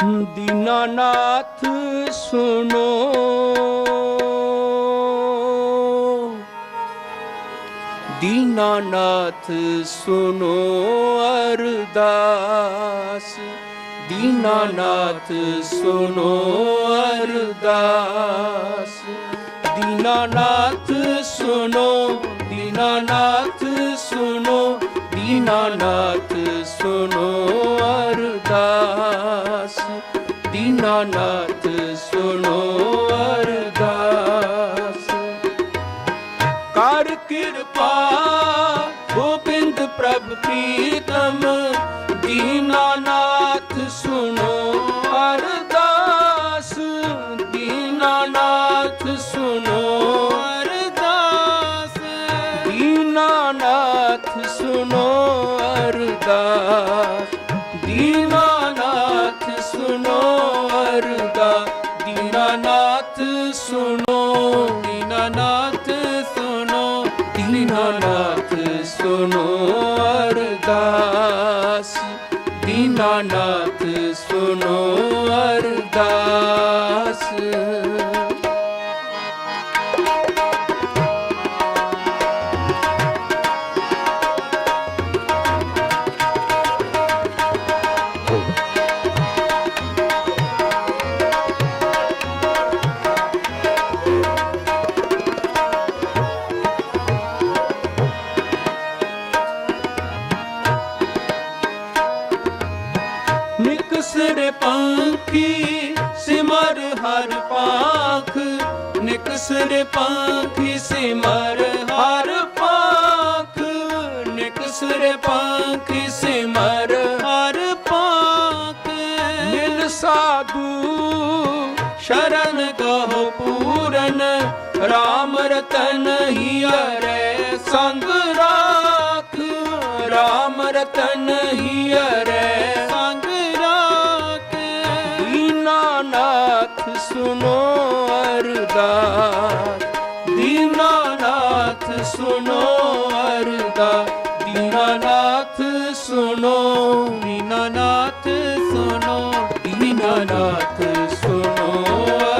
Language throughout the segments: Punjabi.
ਦੀਨਾਨਾਥ ਸੁਨੋ ਦੀਨਾਨਾਥ ਸੁਨੋ ਅਰਦਾਸ ਦੀਨਾਨਾਥ ਸੁਨੋ ਅਰਦਾਸ ਦੀਨਾਨਾਥ ਸੁਣੋ ਦੀਨਾਨਾਥ ਸੁਣੋ ਦੀਨਾਨਾਥ ਸੁਣੋ ਅਰਦਾਸ ਨਾਥ ਸੁਨੋ ਅਰਦਾਸ। ਕਰ ਕਿਰਪਾ, ਗੋਬਿੰਦ ਪ੍ਰਭ ਪ੍ਰੀਤਮ ਦੀਨਾਨਾਥ ਸੁਨੋ ਅਰਦਾਸ। ਦੀਨਾਨਾਥ ਸੁਨੋ ਅਰਦਾਸ। ਦੀਨਾਨਾਥ ਸੁਨੋ ਅਰਦਾਸ। ਦੀਨਾਨਾਥ ਅਰਦਾਸ ਦੀਨਾਨਾਥ ਸੁਨੋ ਦੀਨਾਨਾਥ ਸੁਨੋ ਦੀਨਾਨਾਥ ਸੁਨੋ ਅਰਦਾਸ। ਦੀਨਾਨਾਥ ਸੁਨੋ ਪੰਖੀ ਸਿਮਰ ਹਰ ਪਾਖ ਨਿਕਸਰ ਪੰਖੀ ਸਿਮਰ ਹਰ ਪਾਖ ਨਿਕਸਰ ਪੰਖੀ ਸਿਮਰ ਹਰ ਪਾਖ। ਮਿਲ ਸਾਧੂ ਸ਼ਰਨ ਕਹੋ ਪੂਰਨ RAM ਰਤਨ ਹੀ ਅਰੇ ਸੰਗ ਰਾਖ RAM ਰਤਨ ਦੀਨਾਨਾਥ ਸੁਨੋ ਦੀਨਾਨਾਥ ਸੁਣੋ ਦੀਨਾਨਾਥ ਸੁਣੋ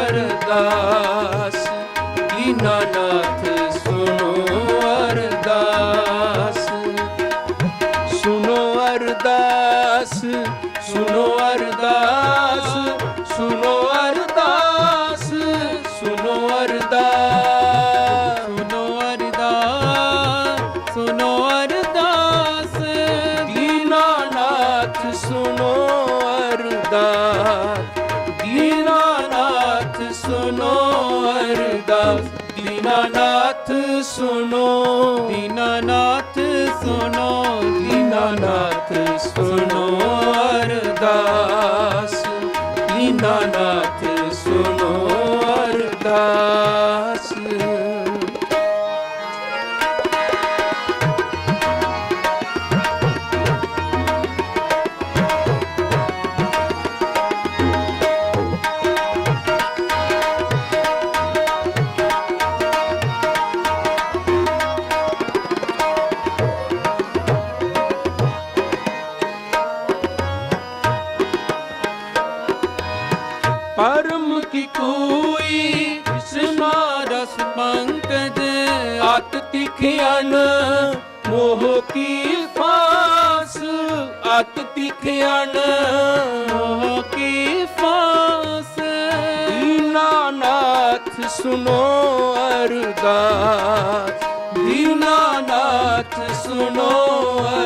ਅਰਦਾਸ। ਦੀਨਾਨਾਥ ਸੁਣੋ ਅਰਦਾਸ। ਸੁਣੋ ਅਰਦਾਸ ਸੁਣੋ ਅਰਦਾਸ। ਦੀਨਾਨਾਥ ਤਿਖਿਆਨ, ਮੋਹ ਕੀ ਫਾਸ? ਅਤ ਤਿਖਿਆਨ, ਮੋਹ ਕੀ ਫਾਸ? ਦੀਨਾਨਾਥ ਸੁਨੋ ਅਰਦਾਸ। ਦੀਨਾਨਾਥ ਸੁਨੋ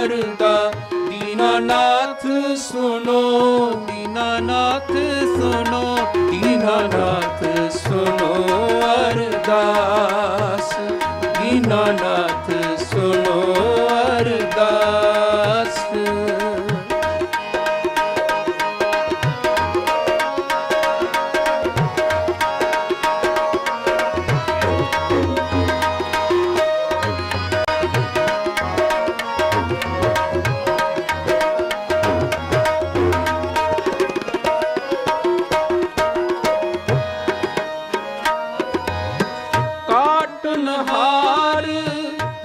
ਅਰਦਾਸ। ਦੀਨਾਨਾਥ ਸੁਨੋ ਦੀਨਾਨਾਥ ਸੁਨੋ ਦੀਨਾਨਾਥ ਸੁਨੋ ਅਰਦਾਸ। अरदास दीनानाथ सुनो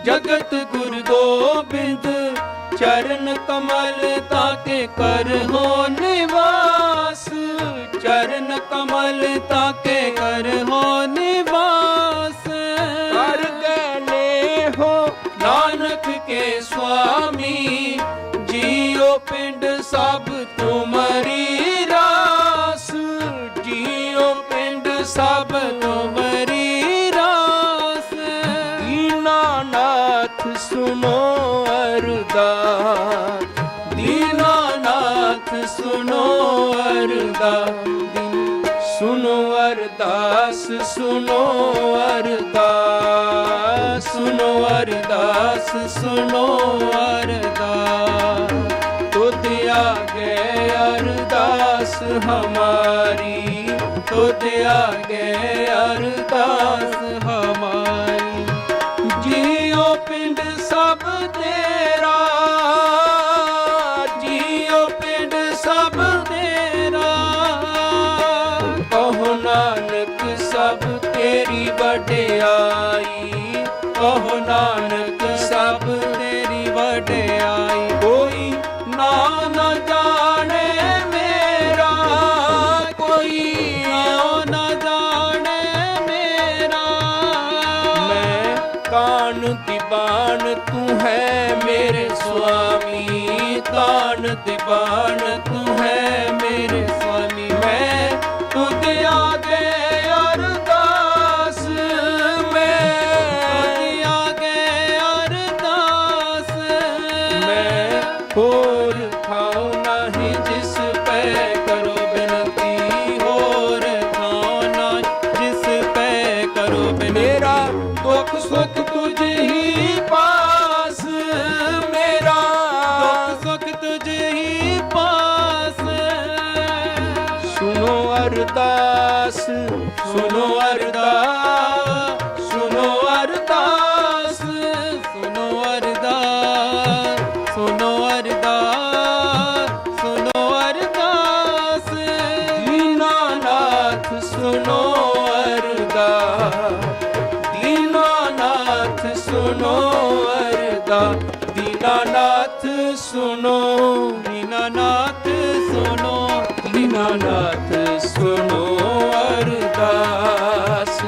ਜਗਤ ਕਾਟਨ ਗੋਬਿੰਦ, ਚਰਨ ਕਮਲ ਤਾਕੇ ਕਰ ਹੋ ਨਿਵਾਸ। ਚਰਨ ਕਮਲ ਤਾਕੇ ਕਰ ਹੋ ਨਿਵਾਸ। ਕਰ ਗਏ ਹੋ ਨਾਨਕ ਕੇ ਸੁਆਮੀ, ਜੀਉ ਪਿੰਡ ਸਭ ਤੁਮਰੀ ਰਾਸ। ਜੀਉ ਪਿੰਡ ਸਭ ਤੁਮਰੀ ਰਾਸ। ਦੀਨਾਨਾਥ ਸੁਨੋ ਅਰਦਾਸ। ਦੀਨਾਨਾਥ ਸੁਣੋ ਅਰਦਾਸ। ਸੁਨੋ ਅਰਦਾਸ ਸੁਨੋ ਅਰਦਾਸ। ਸੁਨੋ ਅਰਦਾਸ ਸੁਨੋ ਅਰਦਾਸ। ਤੁਧ ਆਗੇ ਅਰਦਾਸ ਹਮਾਰੀ। ਤੁਧ ਆਗੇ ਅਰਦਾਸ ਸਭ ਤੇਰਾ ਜੀਓ ਪਿੰਡ ਸਭ ਤੇਰਾ। ਕਹੋ ਨਾਨਕ ਸਭ ਤੇਰੀ ਵਡਿਆਈ ਕਹੋ ਨਾਨਕ ਕਾਨ ਦੀਵਾਨ ਤੂੰ ਹੈ ਮੇਰੇ ਸੁਆਮੀ। ਕਾਨ ਦੀਵਾਨ ਤੂੰ ਹੈ ਦੁੱਖ ਸੁੱਖ ਤੁਝ ਹੀ ਸੁਨੋ ਅਰਦਾ। ਦੀਨਾਨਾਥ ਸੁਨੋ ਦੀਨਾਨਾਥ ਸੁਨੋ ਦੀਨਾਨਾਥ ਸੁਨੋ ਅਰਦਾਸ।